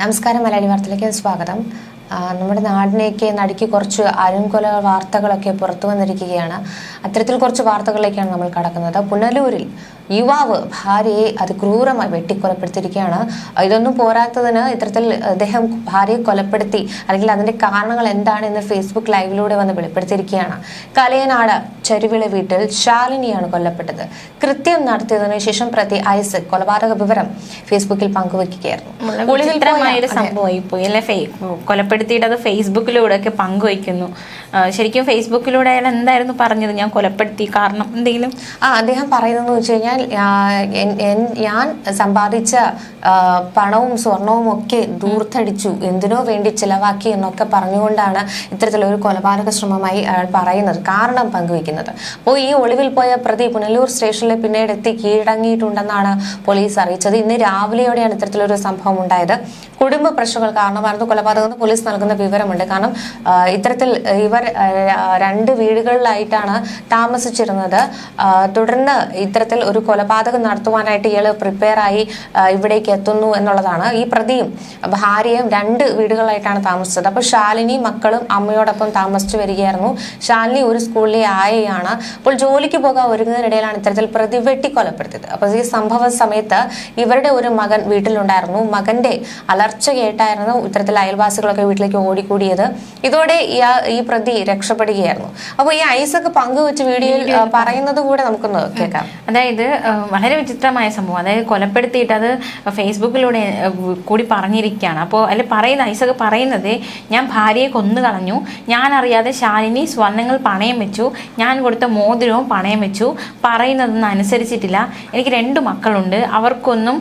നമസ്കാരം മലയാളി വാർത്തയിലേക്ക് സ്വാഗതം. നമ്മുടെ നാടിനേക്ക് നടുക്കി കുറച്ച് അരുംകൊല വാർത്തകളൊക്കെ പുറത്തു വന്നിരിക്കുകയാണ്. അത്തരത്തിൽ കുറച്ച് വാർത്തകളിലേക്കാണ് നമ്മൾ കടക്കുന്നത്. പുനലൂരിൽ യുവാവ് ഭാര്യയെ അതിക്രൂരമായി വെട്ടിക്കൊലപ്പെടുത്തിയിരിക്കുകയാണ്. ഇതൊന്നും പോരാത്തതിന് ഇത്തരത്തിൽ അദ്ദേഹം ഭാര്യയെ കൊലപ്പെടുത്തി അല്ലെങ്കിൽ അതിന്റെ കാരണങ്ങൾ എന്താണെന്ന് ഫേസ്ബുക്ക് ലൈവിലൂടെ വന്ന് വെളിപ്പെടുത്തിയിരിക്കുകയാണ്. കലയനാട് ചെരുവിള വീട്ടിൽ ശാലിനിയാണ് കൊല്ലപ്പെട്ടത്. കൃത്യം നടത്തിയതിനു ശേഷം പ്രതി ഐസ് കൊലപാതക വിവരം ഫേസ്ബുക്കിൽ പങ്കുവെക്കുകയായിരുന്നു കൊലപ്പെടുത്തിയിട്ട് അത് ഫേസ്ബുക്കിലൂടെ ഒക്കെ പങ്കുവയ്ക്കുന്നു. ശരിക്കും ഫേസ്ബുക്കിലൂടെ അയാൾ എന്തായിരുന്നു പറഞ്ഞത്? ഞാൻ കൊലപ്പെടുത്തി കാരണം എന്തെങ്കിലും? ആ അദ്ദേഹം പറയുന്നതെന്ന് വെച്ച് കഴിഞ്ഞാൽ ഞാൻ സമ്പാദിച്ച പണവും സ്വർണവും ഒക്കെ ദൂർത്തടിച്ചു എന്തിനോ വേണ്ടി ചിലവാക്കി എന്നൊക്കെ പറഞ്ഞുകൊണ്ടാണ് ഇത്തരത്തിലൊരു കൊലപാതക ശ്രമമായി അയാൾ പറയുന്നത് കാരണം പങ്കുവെക്കുന്നത് അപ്പോൾ ഈ ഒളിവിൽ പോയ പ്രതി പുനലൂർ സ്റ്റേഷനിൽ പിന്നീട് എത്തി കീഴടങ്ങിയിട്ടുണ്ടെന്നാണ് പോലീസ് അറിയിച്ചത്. ഇന്ന് രാവിലെയോടെയാണ് ഇത്തരത്തിലൊരു സംഭവം ഉണ്ടായത്. കുടുംബ പ്രശ്നങ്ങൾ കാരണമായിരുന്നു കൊലപാതകം പോലീസ് നൽകുന്ന വിവരമുണ്ട്. കാരണം ഇത്തരത്തിൽ ഇവർ രണ്ട് വീടുകളിലായിട്ടാണ് താമസിച്ചിരുന്നത്. തുടർന്ന് ഇത്തരത്തിൽ ഒരു കൊലപാതകം നടത്തുവാനായിട്ട് ഇയാൾ പ്രിപ്പയർ ആയി ആ, ഇവിടേക്ക് എത്തുന്നു എന്നുള്ളതാണ് ഈ പ്രതിയും. ഭാര്യയും രണ്ട് വീടുകളായിട്ടാണ് താമസിച്ചത്. അപ്പോൾ ശാലിനി മക്കളും അമ്മയോടൊപ്പം താമസിച്ചു വരികയായിരുന്നു. ശാലിനി ഒരു സ്കൂളിലെ ആയയാണ്. അപ്പോൾ ജോലിക്ക് പോകാൻ ഒരുങ്ങുന്നതിനിടയിലാണ് ഇത്തരത്തിൽ പ്രതി വെട്ടിക്കൊലപ്പെടുത്തിയത്. അപ്പോൾ ഈ സംഭവ സമയത്ത് ഇവരുടെ ഒരു മകൻ വീട്ടിലുണ്ടായിരുന്നു. മകന്റെ അലർച്ച കേട്ടായിരുന്നു ഇത്തരത്തിൽ അയൽവാസികളൊക്കെ വീട്ടിലേക്ക് ഓടിക്കൂടിയത്. ഇതോടെ ഈ- ഈ പ്രതി രക്ഷപ്പെടുകയായിരുന്നു. അപ്പോൾ ഈ ഐസൊക്കെ പങ്കുവെച്ച് വീഡിയോയിൽ പറയുന്നത് കൂടെ നമുക്കൊന്ന് കേൾക്കാം. അതായത് വളരെ വിചിത്രമായ സംഭവം. അതായത് കൊലപ്പെടുത്തിയിട്ട് അത് ഫേസ്ബുക്കിലൂടെ കൂടി പറഞ്ഞിരിക്കുകയാണ്. അപ്പോൾ അതിൽ പറയുന്ന ഐസക് പറയുന്നത് ഞാൻ ഭാര്യയെ കൊന്നു കളഞ്ഞു ഞാൻ അറിയാതെ ശാലിനി സ്വർണങ്ങൾ പണയം വെച്ചു. ഞാൻ കൊടുത്ത മോതിരവും പണയം വെച്ചു. പറയുന്നതൊന്നും അനുസരിച്ചിട്ടില്ല. എനിക്ക് രണ്ട് മക്കളുണ്ട്. അവർക്കൊന്നും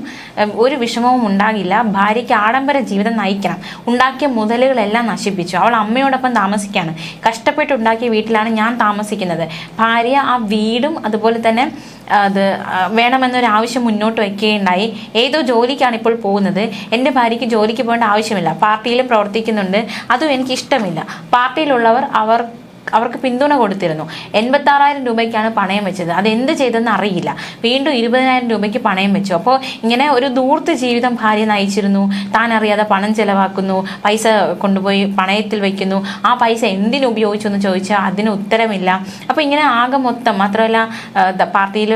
ഒരു വിഷമവും ഉണ്ടാകില്ല. ഭാര്യയ്ക്ക് ആഡംബര ജീവിതം നയിക്കണം. ഉണ്ടാക്കിയ മുതലുകളെല്ലാം നശിപ്പിച്ചു. അവൾ അമ്മയോടൊപ്പം താമസിക്കുകയാണ്. കഷ്ടപ്പെട്ടുണ്ടാക്കിയ വീട്ടിലാണ് ഞാൻ താമസിക്കുന്നത്. ഭാര്യ ആ വീടും അതുപോലെ തന്നെ അത് വേണമെന്നൊരാവശ്യം മുന്നോട്ട് വയ്ക്കുകയുണ്ടായി. ഏതോ ജോലിക്കാണ് ഇപ്പോൾ പോകുന്നത്. എന്റെ ഭാര്യയ്ക്ക് ജോലിക്ക് പോകേണ്ട ആവശ്യമില്ല. പാർട്ടിയിലും പ്രവർത്തിക്കുന്നുണ്ട്. അതും എനിക്ക് ഇഷ്ടമില്ല പാർട്ടിയിലുള്ളവർ അവർ അവർക്ക് പിന്തുണ കൊടുത്തിരുന്നു. എൺപത്തി ആറായിരം രൂപയ്ക്കാണ് പണയം വെച്ചത്. അത് എന്ത് ചെയ്തെന്ന് അറിയില്ല. വീണ്ടും ഇരുപതിനായിരം രൂപയ്ക്ക് പണയം വെച്ചു. അപ്പോൾ ഇങ്ങനെ ഒരു ദൂർത്ത് ജീവിതം ഭാര്യ നയിച്ചിരുന്നു. താൻ അറിയാതെ പണം ചെലവാക്കുന്നു. പൈസ കൊണ്ടുപോയി പണയത്തിൽ വയ്ക്കുന്നു ആ പൈസ എന്തിനു ഉപയോഗിച്ചു എന്ന് ചോദിച്ചാൽ അതിന് ഉത്തരമില്ല. അപ്പോൾ ഇങ്ങനെ ആകെ മൊത്തം മാത്രമല്ല പാർട്ടിയിൽ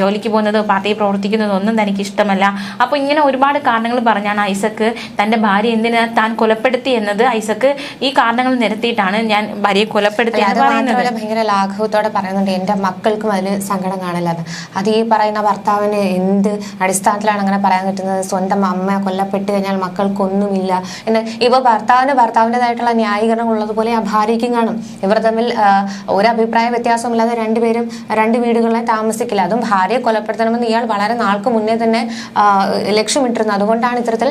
ജോലിക്ക് പോകുന്നത് പാർട്ടിയിൽ പ്രവർത്തിക്കുന്നതോ ഒന്നും തനിക്ക് ഇഷ്ടമല്ല. അപ്പോൾ ഇങ്ങനെ ഒരുപാട് കാരണങ്ങൾ പറഞ്ഞാണ് ഐസക്ക് തന്റെ ഭാര്യ എന്തിനാ താൻ കൊലപ്പെടുത്തി എന്നത്. ഐസക്ക് ഈ കാരണങ്ങൾ നിരത്തിയിട്ടാണ് ഞാൻ ഭാര്യയെ കൊലപ്പെടുത്തി അത് മാത്രമല്ല ഭയങ്കര ലാഘവത്തോടെ പറയുന്നുണ്ട് എന്റെ മക്കൾക്കും അതിൽ സങ്കടം കാണില്ലെന്ന് അത് ഈ പറയുന്ന ഭർത്താവിന് എന്ത് അടിസ്ഥാനത്തിലാണ് അങ്ങനെ പറയാൻ പറ്റുന്നത്? സ്വന്തം അമ്മ കൊല്ലപ്പെട്ട് കഴിഞ്ഞാൽ മക്കൾക്കൊന്നുമില്ല എന്ന്. ഇപ്പൊ ഭർത്താവിന് ഭർത്താവിന്റെതായിട്ടുള്ള ന്യായീകരണം ഉള്ളതുപോലെ ആ ഭാര്യയ്ക്കും കാണും. ഇവർ തമ്മിൽ ഒരു അഭിപ്രായ വ്യത്യാസമില്ലാതെ രണ്ടുപേരും രണ്ട് വീടുകളിലെ താമസിക്കില്ല. അതും ഭാര്യയെ കൊലപ്പെടുത്തണമെന്ന് ഇയാൾ വളരെ നാൾക്ക് മുന്നേ തന്നെ ലക്ഷ്യമിട്ടിരുന്നു. അതുകൊണ്ടാണ് ഇത്തരത്തിൽ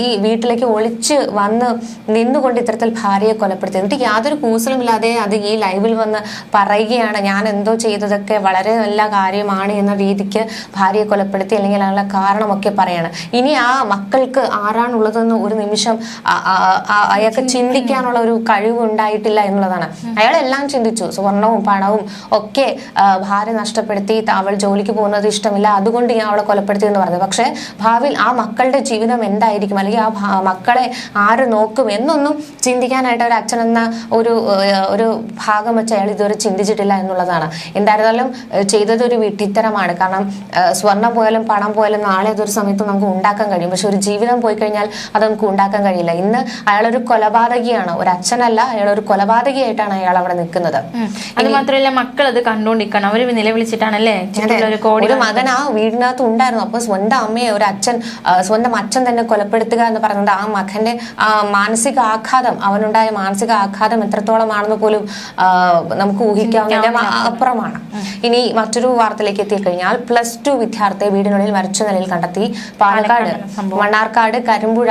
ഈ വീട്ടിലേക്ക് ഒളിച്ച് വന്ന് നിന്നുകൊണ്ട് ഇത്തരത്തിൽ ഭാര്യയെ കൊലപ്പെടുത്തിയത്. എന്നിട്ട് യാതൊരു കൂസലുമില്ലാതെ അത് ഈ ലൈവിൽ വന്ന് പറയുകയാണ് ഞാൻ എന്തോ ചെയ്തതൊക്കെ വളരെ നല്ല കാര്യമാണ് എന്ന രീതിക്ക് ഭാര്യയെ കൊലപ്പെടുത്തി അല്ലെങ്കിൽ അതിനുള്ള കാരണമൊക്കെ പറയാണ്. ഇനി ആ മക്കൾക്ക് ആരാണുള്ളതെന്ന് ഒരു നിമിഷം അയാൾക്ക് ചിന്തിക്കാനുള്ള ഒരു കഴിവ് ഉണ്ടായിട്ടില്ല എന്നുള്ളതാണ്. അയാൾ എല്ലാം ചിന്തിച്ചു. സ്വർണവും പണവും ഒക്കെ ഭാര്യ നഷ്ടപ്പെടുത്തി അവൾ ജോലിക്ക് പോകുന്നത് ഇഷ്ടമില്ല അതുകൊണ്ട് ഞാൻ അവളെ കൊലപ്പെടുത്തി എന്ന് പറഞ്ഞു. പക്ഷേ ഭാവിയിൽ ആ മക്കളുടെ ജീവിതം എന്തായിരിക്കും? അല്ലെങ്കിൽ ആ മക്കളെ ആര് നോക്കും എന്നൊന്നും ചിന്തിക്കാനായിട്ട് ഒരു അച്ഛനെന്ന ഒരു ഒരു ഭാഗം വെച്ച് അയാൾ ഇതുവരെ ചിന്തിച്ചിട്ടില്ല എന്നുള്ളതാണ്. എന്തായിരുന്നാലും ചെയ്തത് ഒരു വിട്ടിത്തരമാണ് കാരണം സ്വർണം പോയാലും പണം പോയാലും നാളെ അതൊരു സമയത്ത് നമുക്ക് ഉണ്ടാക്കാൻ കഴിയും. പക്ഷെ ഒരു ജീവിതം പോയി കഴിഞ്ഞാൽ അത് നമുക്ക് ഉണ്ടാക്കാൻ കഴിയില്ല. ഇന്ന് അയാളൊരു കൊലപാതകിയാണ്. ഒരു അച്ഛനല്ല അയാൾ ഒരു കൊലപാതകിയായിട്ടാണ് അയാൾ അവിടെ നിൽക്കുന്നത്. അത് മാത്രമല്ല മക്കൾ അത് കണ്ടുകൊണ്ടിരിക്കണം അവർ നിലവിളിച്ചിട്ടാണല്ലേ? ഒരു മകൻ ആ വീടിനകത്ത് ഉണ്ടായിരുന്നു. അപ്പൊ സ്വന്തം അമ്മയെ ഒരു അച്ഛൻ സ്വന്തം അച്ഛൻ തന്നെ കൊലപ്പെടുത്തുക എന്ന് പറയുന്നത് ആ മകന്റെ ആ മാനസിക ആഘാതം അവനുണ്ടായ മാനസിക ആഘാതം എത്രത്തോളമാണെന്ന് പോലും ആ, നമുക്ക് ഊഹിക്കാവുന്നതിന്റെ അപ്പുറമാണ്. ഇനി മറ്റൊരു വാർത്തയിലേക്ക് എത്തിക്കഴിഞ്ഞാൽ പ്ലസ് ടു വിദ്യാർത്ഥിയെ വീടിനുള്ളിൽ മരിച്ച നിലയിൽ കണ്ടെത്തി. പാലക്കാട് മണ്ണാർക്കാട് കരിമ്പുഴ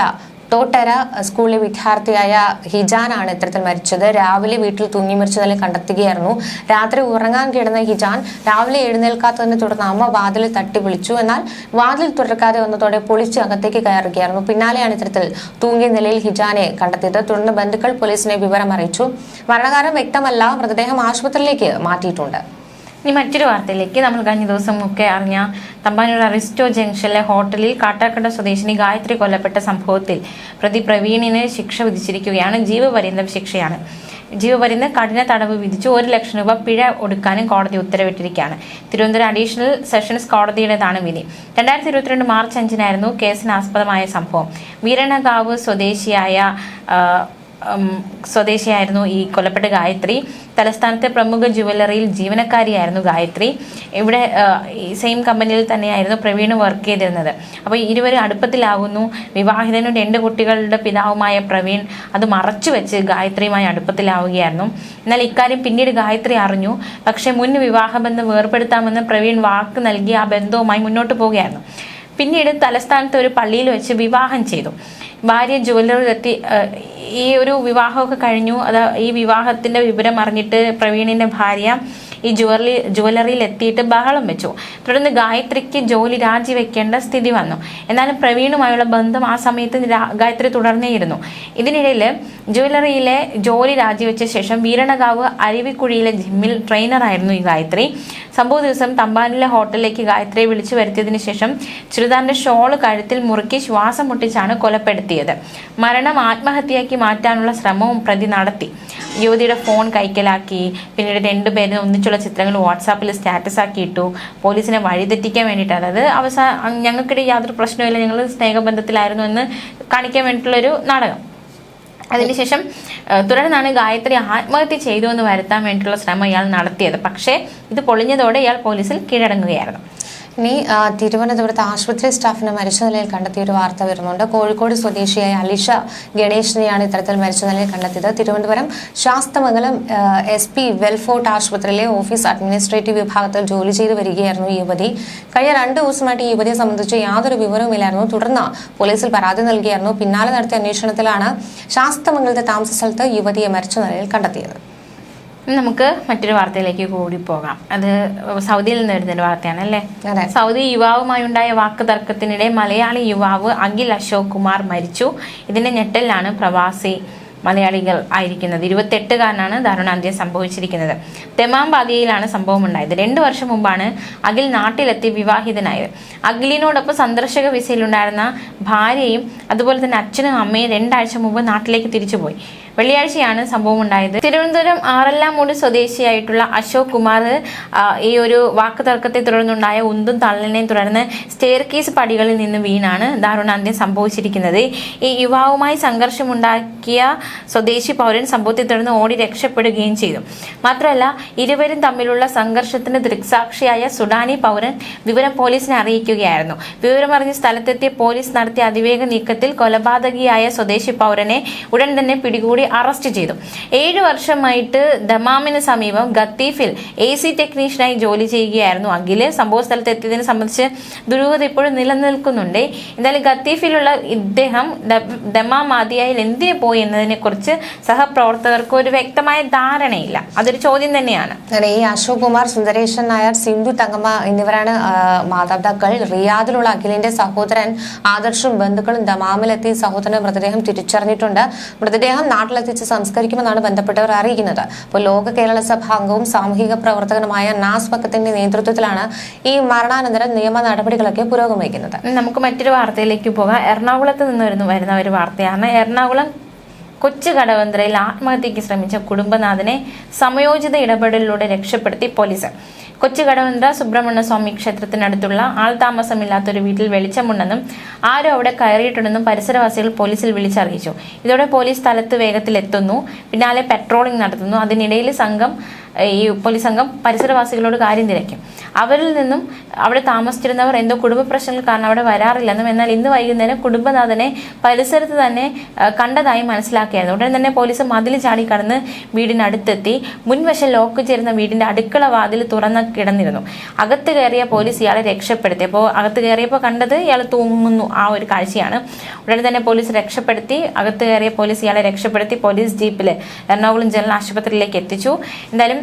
തോട്ടര സ്കൂളിലെ വിദ്യാർത്ഥിയായ ഹിജാനാണ് ഇത്തരത്തിൽ മരിച്ചത്. രാവിലെ വീട്ടിൽ തൂങ്ങി മരിച്ച നിലയിൽ കണ്ടെത്തുകയായിരുന്നു. രാത്രി ഉറങ്ങാൻ കിടന്ന ഹിജാൻ രാവിലെ എഴുന്നേൽക്കാത്തതിനെ തുടർന്ന് അമ്മ വാതിൽ തട്ടി വിളിച്ചു എന്നാൽ വാതിൽ തുറക്കാതെ വന്നതോടെ പൊളിച്ച് അകത്തേക്ക് കയറുകയായിരുന്നു. പിന്നാലെയാണ് ഇത്തരത്തിൽ തൂങ്ങിയ നിലയിൽ ഹിജാനെ കണ്ടെത്തിയത്. തുടർന്ന് ബന്ധുക്കൾ പോലീസിനെ വിവരം അറിയിച്ചു മരണകാരം വ്യക്തമല്ല. മൃതദേഹം ആശുപത്രിയിലേക്ക് മാറ്റിയിട്ടുണ്ട്. ഇനി മറ്റൊരു വാർത്തയിലേക്ക് നമ്മൾ കഴിഞ്ഞ ദിവസം ഒക്കെ അറിഞ്ഞ തമ്പാനൂർ അറിസ്റ്റോ ജംഗ്ഷനിലെ ഹോട്ടലിൽ കാട്ടാക്കട സ്വദേശിനി ഗായത്രി കൊല്ലപ്പെട്ട സംഭവത്തിൽ പ്രതി പ്രവീണിന് ശിക്ഷ വിധിച്ചിരിക്കുകയാണ്. ജീവപര്യന്തം ശിക്ഷയാണ്. ജീവപര്യന്തം കഠിന തടവ് വിധിച്ചു. ഒരു ലക്ഷം രൂപ പിഴ ഒടുക്കാനും കോടതി ഉത്തരവിട്ടിരിക്കുകയാണ്. തിരുവനന്തപുരം അഡീഷണൽ സെഷൻസ് കോടതിയുടേതാണ് വിധി. രണ്ടായിരത്തി ഇരുപത്തിരണ്ട് മാർച്ച് അഞ്ചിനായിരുന്നു കേസിന് ആസ്പദമായ സംഭവം. വീരണകാവ് സ്വദേശിയായ സ്വദേശിയായിരുന്നു ഈ കൊല്ലപ്പെട്ട ഗായത്രി. തലസ്ഥാനത്തെ പ്രമുഖ ജുവലറിയിൽ ജീവനക്കാരിയായിരുന്നു ഗായത്രി. ഇവിടെ സെയിം കമ്പനിയിൽ തന്നെയായിരുന്നു പ്രവീണ് വർക്ക് ചെയ്തിരുന്നത്. അപ്പോൾ ഇരുവരും അടുപ്പത്തിലാകുന്നു വിവാഹിതനും രണ്ട് കുട്ടികളുടെ പിതാവുമായ പ്രവീൺ അത് മറച്ചു വെച്ച് ഗായത്രിയുമായി അടുപ്പത്തിലാവുകയായിരുന്നു. എന്നാൽ ഇക്കാര്യം പിന്നീട് ഗായത്രി അറിഞ്ഞു. പക്ഷേ മുൻ വിവാഹബന്ധം വേർപ്പെടുത്താമെന്ന് പ്രവീൺ വാക്ക് നൽകി ആ ബന്ധവുമായി മുന്നോട്ട് പോവുകയായിരുന്നു. പിന്നീട് തലസ്ഥാനത്ത് ഒരു പള്ളിയിൽ വെച്ച് വിവാഹം ചെയ്തു. ഭാര്യ ജുവല്ലറി തട്ടി ഈ ഒരു വിവാഹമൊക്കെ കഴിഞ്ഞു. അത് ഈ വിവാഹത്തിന്റെ വിവരം അറിഞ്ഞിട്ട് പ്രവീണിന്റെ ഭാര്യ ഈ ജുവല്ലറി ജുവല്ലറിയിൽ എത്തിയിട്ട് ബഹളം വെച്ചു. തുടർന്ന് ഗായത്രിക്ക് ജോലി രാജിവെക്കേണ്ട സ്ഥിതി വന്നു. എന്നാലും പ്രവീണുമായുള്ള ബന്ധം ആ സമയത്ത് ഗായത്രി തുടർന്നേയിരുന്നു. ഇതിനിടയിൽ ജുവല്ലറിയിലെ ജോലി രാജിവെച്ച ശേഷം വീരണകാവ് അരുവിക്കുഴിയിലെ ജിമ്മിൽ ട്രെയിനറായിരുന്നു ഈ ഗായത്രി. സംഭവ ദിവസം തമ്പാനിലെ ഹോട്ടലിലേക്ക് ഗായത്രിയെ വിളിച്ചു വരുത്തിയതിനു ശേഷം ചുരിദാറിന്റെ ഷോൾ കഴുത്തിൽ മുറുക്കി ശ്വാസം മുട്ടിച്ചാണ് കൊലപ്പെടുത്തിയത്. മരണം ആത്മഹത്യയാക്കി മാറ്റാനുള്ള ശ്രമവും പ്രതി നടത്തി. യുവതിയുടെ ഫോൺ കൈക്കലാക്കി പിന്നീട് രണ്ടുപേരും ഒന്നിച്ചുള്ള ചിത്രങ്ങൾ വാട്സാപ്പിൽ സ്റ്റാറ്റസ് ആക്കി ഇട്ടു പോലീസിനെ വഴിതെറ്റിക്കാൻ വേണ്ടിയിട്ട്. അതായത് അവസാന ഞങ്ങൾക്കിടെ യാതൊരു പ്രശ്നമില്ല ഞങ്ങൾ സ്നേഹബന്ധത്തിലായിരുന്നു എന്ന് കാണിക്കാൻ വേണ്ടിയിട്ടുള്ളൊരു നാടകം. അതിനുശേഷം തുടർന്നാണ് ഗായത്രി ആത്മഹത്യ ചെയ്തു എന്ന് വരുത്താൻ വേണ്ടിയിട്ടുള്ള ശ്രമം ഇയാൾ നടത്തിയത്. പക്ഷേ ഇത് പൊളിഞ്ഞതോടെ ഇയാൾ പോലീസിൽ കീഴടങ്ങുകയായിരുന്നു. ഇനി തിരുവനന്തപുരത്ത് ആശുപത്രി സ്റ്റാഫിനെ മരിച്ച നിലയിൽ കണ്ടെത്തിയ ഒരു വാർത്ത വരുന്നുണ്ട്. കോഴിക്കോട് സ്വദേശിയായ അലിഷ ഗണേഷിനെയാണ് ഇത്തരത്തിൽ മരിച്ച നിലയിൽ കണ്ടെത്തിയത്. Thiruvananthapuram Sasthamangalam S P Welfort ആശുപത്രിയിലെ ഓഫീസ് അഡ്മിനിസ്ട്രേറ്റീവ് വിഭാഗത്തിൽ ജോലി ചെയ്തു വരികയായിരുന്നു യുവതി. കഴിഞ്ഞ രണ്ട് ദിവസമായിട്ട് ഈ യുവതിയെ സംബന്ധിച്ച് യാതൊരു വിവരവുമില്ലായിരുന്നു. തുടർന്ന് പോലീസിൽ പരാതി നൽകിയായിരുന്നു. പിന്നാലെ നടത്തിയ അന്വേഷണത്തിലാണ് ശാസ്തമംഗലത്തെ താമസ സ്ഥലത്ത് യുവതിയെ മരിച്ച നിലയിൽ കണ്ടെത്തിയത്. നമുക്ക് മറ്റൊരു വാർത്തയിലേക്ക് കൂടി പോകാം. അത് സൗദിയിൽ നിന്ന് വരുന്നൊരു വാർത്തയാണ് അല്ലേ? സൗദി യുവാവുമായി ഉണ്ടായ വാക്ക് തർക്കത്തിനിടെ മലയാളി യുവാവ് അഖിൽ അശോക് കുമാർ മരിച്ചു. ഇതിന്റെ ഞെട്ടലിലാണ് പ്രവാസി മലയാളികൾ ആയിരിക്കുന്നത്. ഇരുപത്തെട്ടുകാരനാണ് ദാരുണാന്ത്യം സംഭവിച്ചിരിക്കുന്നത്. തെമാമ്പാതിയയിലാണ് സംഭവം ഉണ്ടായത് രണ്ടു വർഷം മുമ്പാണ് അഖിൽ നാട്ടിലെത്തി വിവാഹിതനായത്. അഖിലിനോടൊപ്പം സന്ദർശക വിസയിലുണ്ടായിരുന്ന ഭാര്യയും അതുപോലെ തന്നെ അച്ഛനും അമ്മയും രണ്ടാഴ്ച മുമ്പ് നാട്ടിലേക്ക് തിരിച്ചുപോയി. വെള്ളിയാഴ്ചയാണ് സംഭവം ഉണ്ടായത് തിരുവനന്തപുരം ആറല്ലാമൂട് സ്വദേശിയായിട്ടുള്ള അശോക് കുമാർ ഈ ഒരു വാക്ക് തർക്കത്തെ തുടർന്നുണ്ടായ ഉന്തും തള്ളലിനെയും തുടർന്ന് സ്റ്റെയർ കേസ് പടികളിൽ നിന്ന് വീണാണ് ദാരുണാന്ത്യം സംഭവിച്ചിരിക്കുന്നത്. ഈ യുവാവുമായി സംഘർഷമുണ്ടാക്കിയ സ്വദേശി പൗരൻ സംഭവത്തെ തുടർന്ന് ഓടി രക്ഷപ്പെടുകയും ചെയ്തു. മാത്രമല്ല ഇരുവരും തമ്മിലുള്ള സംഘർഷത്തിന് ദൃക്സാക്ഷിയായ സുഡാനി പൗരൻ വിവരം പോലീസിനെ അറിയിക്കുകയായിരുന്നു. വിവരമറിഞ്ഞ് സ്ഥലത്തെത്തിയ പോലീസ് നടത്തിയ അതിവേഗ നീക്കത്തിൽ കൊലപാതകിയായ സ്വദേശി പൗരനെ ഉടൻ തന്നെ പിടികൂടി അറസ്റ്റ് ചെയ്തു. ഏഴു വർഷമായിട്ട് ദമാമിന് സമീപം ഗത്തീഫിൽ എ സി ടെക്നീഷ്യനായി ജോലി ചെയ്യുകയായിരുന്നു. അഖിൽ സംഭവ സ്ഥലത്ത് എത്തിയതിനെ സംബന്ധിച്ച് ദുരൂഹത ഇപ്പോഴും നിലനിൽക്കുന്നുണ്ട്. എന്തായാലും ഗത്തീഫിലുള്ള ഇദ്ദേഹം ദമാം ആദിയായിൽ എന്തിനു പോയി എന്നതിനെ കുറിച്ച് സഹപ്രവർത്തകർക്ക് ഒരു വ്യക്തമായ ധാരണയില്ല. അതൊരു ചോദ്യം തന്നെയാണ്. ഈ അശോക് കുമാർ സുന്ദരേശൻ നായർ സിന്ധു തങ്കമ്മ എന്നിവരാണ് മാതാപിതാക്കൾ. റിയാദിലുള്ള അഖിലിന്റെ സഹോദരൻ ആദർശും ബന്ധുക്കളും ദമാമിലെത്തി സഹോദരന്റെ മൃതദേഹം തിരിച്ചറിഞ്ഞിട്ടുണ്ട്. മൃതദേഹം നാട്ടിലെത്തിച്ച് സംസ്കരിക്കുമെന്നാണ് ബന്ധപ്പെട്ടവർ അറിയിക്കുന്നത്. അപ്പോൾ ലോക കേരള സഭ അംഗവും സാമൂഹിക പ്രവർത്തകനുമായ നാസ് പക്കത്തിന്റെ നേതൃത്വത്തിലാണ് ഈ മരണാനന്തര നിയമ നടപടികളൊക്കെ പുരോഗമിക്കുന്നത്. നമുക്ക് മറ്റൊരു വാർത്തയിലേക്ക് പോകാം. എറണാകുളത്ത് നിന്ന് വരുന്ന വരുന്ന ഒരു വാർത്തയാണ്. എറണാകുളം കൊച്ചു കടവന്ത്രയിൽ ആത്മഹത്യയ്ക്ക് ശ്രമിച്ച കുടുംബനാഥനെ സമയോചിത ഇടപെടലിലൂടെ രക്ഷപ്പെടുത്തി പോലീസ്. കൊച്ചു കടവന്ത്ര സുബ്രഹ്മണ്യ സ്വാമി ക്ഷേത്രത്തിനടുത്തുള്ള ആൾ താമസമില്ലാത്ത ഒരു വീട്ടിൽ വെളിച്ചമുണ്ടെന്നും ആരും അവിടെ കയറിയിട്ടുണ്ടെന്നും പരിസരവാസികൾ പോലീസിൽ വിളിച്ചറിയിച്ചു. ഇതോടെ പോലീസ് സ്ഥലത്ത് വേഗത്തിൽ എത്തുന്നു പിന്നാലെ പെട്രോളിംഗ് നടത്തുന്നു. അതിനിടയിൽ സംഘം ഈ പോലീസ് സംഘം പരിസരവാസികളോട് കാര്യം തിരക്കും. അവരിൽ നിന്നും അവിടെ താമസിച്ചിരുന്നവർ എന്തോ കുടുംബ പ്രശ്നങ്ങൾ കാരണം അവിടെ വരാറില്ലെന്നും എന്നാൽ ഇന്ന് വൈകുന്നേരം കുടുംബനാഥനെ പരിസരത്ത് തന്നെ കണ്ടതായി മനസ്സിലാക്കിയായിരുന്നു. ഉടനെ തന്നെ പോലീസ് മതിൽ ചാടി കടന്ന് വീടിനടുത്തെത്തി. മുൻവശം ലോക്ക് ചേരുന്ന വീടിന്റെ അടുക്കള വാതിൽ തുറന്ന് കിടന്നിരുന്നു. അകത്ത് കയറിയ പോലീസ് ഇയാളെ രക്ഷപ്പെടുത്തി. അപ്പോൾ അകത്ത് കയറിയപ്പോൾ കണ്ടത് ഇയാൾ തൂങ്ങുന്നു. ആ ഒരു കാഴ്ചയാണ്. ഉടനെ തന്നെ പോലീസ് രക്ഷപ്പെടുത്തി. അകത്ത് കയറിയ പോലീസ് ഇയാളെ രക്ഷപ്പെടുത്തി പോലീസ് ജീപ്പിൽ എറണാകുളം ജനറൽ ആശുപത്രിയിലേക്ക് എത്തിച്ചു. എന്തായാലും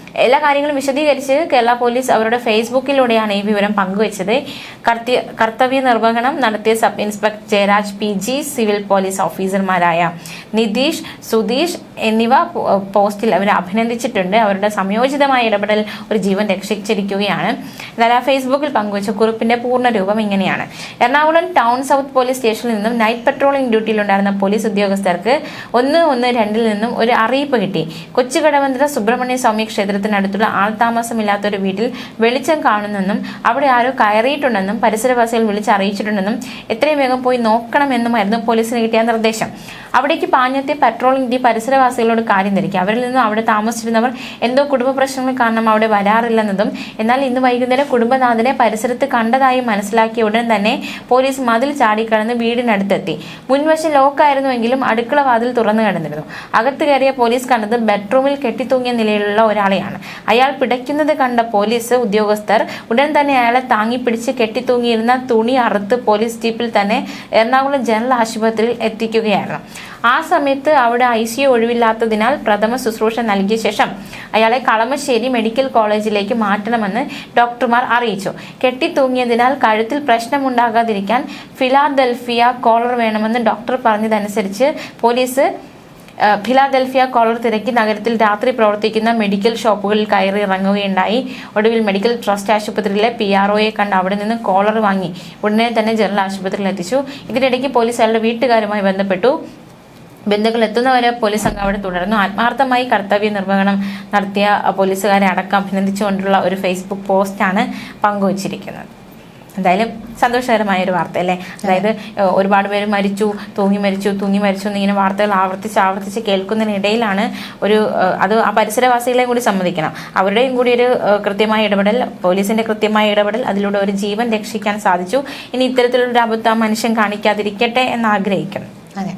എല്ലാ കാര്യങ്ങളും വിശദീകരിച്ച് കേരള പോലീസ് അവരുടെ ഫേസ്ബുക്കിലൂടെയാണ് ഈ വിവരം പങ്കുവച്ചത്. കർത്തി കർത്തവ്യ നിർവഹണം നടത്തിയ sub inspector Jayaraj P G civil police ഓഫീസർമാരായ നിതീഷ് സുധീഷ് എന്നിവ പോസ്റ്റിൽ അവർ അഭിനന്ദിച്ചിട്ടുണ്ട്. അവരുടെ സംയോജിതമായ ഇടപെടൽ ഒരു ജീവൻ രക്ഷിച്ചിരിക്കുകയാണ്. എന്നാൽ ആ ഫേസ്ബുക്കിൽ പങ്കുവച്ച കുറിപ്പിന്റെ പൂർണ രൂപം ഇങ്ങനെയാണ്. എറണാകുളം ടൗൺ സൗത്ത് പോലീസ് സ്റ്റേഷനിൽ നിന്നും നൈറ്റ് പെട്രോളിംഗ് ഡ്യൂട്ടിയിലുണ്ടായിരുന്ന പോലീസ് ഉദ്യോഗസ്ഥർക്ക് ഒന്ന് ഒന്ന് രണ്ടിൽ നിന്നും ഒരു അറിയിപ്പ് കിട്ടി. കൊച്ചുകടവന്ത്ര സുബ്രഹ്മണ്യ സ്വാമി ക്ഷേത്രത്തിനടുത്തുള്ള ആൾതാമസമില്ലാത്ത ഒരു വീട്ടിൽ വെളിച്ചം കാണുന്നെന്നും അവിടെ ആരോ കയറിയിട്ടുണ്ടെന്നും പരിസരവാസികൾ വിളിച്ച് അറിയിച്ചിട്ടുണ്ടെന്നും എത്രയും വേഗം പോയി നോക്കണമെന്നുമായിരുന്നു പോലീസിന് കിട്ടിയ നിർദ്ദേശം. അവിടേക്ക് പാഞ്ഞെത്തിയ പെട്രോളിംഗ് ഡി പരിസരവാസികളോട് കാര്യം തിരിക്കുക അവരിൽ നിന്നും അവിടെ താമസിച്ചിരുന്നവർ എന്തോ കുടുംബ പ്രശ്നങ്ങൾ കാരണം അവിടെ വരാറില്ലെന്നതും എന്നാൽ ഇന്ന് വൈകുന്നേരം കുടുംബനാഥനെ പരിസരത്ത് കണ്ടതായി മനസ്സിലാക്കിയ ഉടൻ തന്നെ പോലീസ് മതിൽ ചാടിക്കടന്ന് വീടിനടുത്തെത്തി. മുൻവശം ലോക്കായിരുന്നുവെങ്കിലും അടുക്കള വാതിൽ തുറന്നു കിടന്നിരുന്നു. അകത്ത് കയറിയ പോലീസ് കണ്ടത് ബെഡ്റൂമിൽ കെട്ടിത്തൂങ്ങിയ നിലയിലുള്ള ഒരാളെയാണ്. അയാൾ പിടയ്ക്കുന്നത് കണ്ട പോലീസ് ഉദ്യോഗസ്ഥർ ഉടൻ തന്നെ അയാളെ താങ്ങിപ്പിടിച്ച് കെട്ടിത്തൂങ്ങിയിരുന്ന തുണി അറുത്ത് പോലീസ് ജീപ്പിൽ തന്നെ എറണാകുളം ജനറൽ ആശുപത്രിയിൽ എത്തിക്കുകയായിരുന്നു ആ സമയത്ത് അവിടെ ഐ സി ഒഴിവില്ലാത്തതിനാൽ പ്രഥമ ശുശ്രൂഷ നൽകിയ ശേഷം അയാളെ കളമശ്ശേരി മെഡിക്കൽ കോളേജിലേക്ക് മാറ്റണമെന്ന് ഡോക്ടർമാർ അറിയിച്ചു. കെട്ടിത്തൂങ്ങിയതിനാൽ കഴുത്തിൽ പ്രശ്നമുണ്ടാകാതിരിക്കാൻ ഫിലാഡൽഫിയ കോളർ വേണമെന്ന് ഡോക്ടർ പറഞ്ഞതനുസരിച്ച് പോലീസ് ഫിലാഡൽഫിയ കോളർ തിരക്കി നഗരത്തിൽ രാത്രി പ്രവർത്തിക്കുന്ന മെഡിക്കൽ ഷോപ്പുകളിൽ കയറി ഇറങ്ങുകയുണ്ടായി. ഒടുവിൽ മെഡിക്കൽ ട്രസ്റ്റ് ആശുപത്രിയിലെ പി ആർ ഒയെ കണ്ട് അവിടെ നിന്ന് കോളർ വാങ്ങി. ഉടനെ തന്നെ ജനറൽ ആശുപത്രിയിൽ എത്തിച്ചു. ഇതിനിടയ്ക്ക് പോലീസ് അയാളുടെ വീട്ടുകാരുമായി ബന്ധപ്പെട്ടു. ബന്ധുക്കൾ എത്തുന്നവരെ പോലീസ് സംഘം അവിടെ തുടർന്നു. ആത്മാർത്ഥമായി കർത്തവ്യ നിർവഹണം നടത്തിയ പോലീസുകാരെ അടക്കം അഭിനന്ദിച്ചുകൊണ്ടുള്ള ഒരു ഫേസ്ബുക്ക് പോസ്റ്റാണ് പങ്കുവച്ചിരിക്കുന്നത്. എന്തായാലും സന്തോഷകരമായ ഒരു വാർത്ത അല്ലേ അതായത് ഒരുപാട് പേര് മരിച്ചു തൂങ്ങി മരിച്ചു തൂങ്ങി മരിച്ചു എന്നിങ്ങനെ വാർത്തകൾ ആവർത്തിച്ച് ആവർത്തിച്ച് കേൾക്കുന്നതിനിടയിലാണ് ഒരു അത് ആ പരിസരവാസികളെയും കൂടി സമ്മതിക്കണം. അവരുടെയും കൂടി ഒരു കൃത്യമായ ഇടപെടൽ പോലീസിന്റെ കൃത്യമായ ഇടപെടൽ അതിലൂടെ ഒരു ജീവൻ രക്ഷിക്കാൻ സാധിച്ചു. ഇനി ഇത്തരത്തിലുള്ള അബദ്ധം മനുഷ്യൻ കാണിക്കാതിരിക്കട്ടെ എന്ന് ആഗ്രഹിക്കുന്നു അതെ.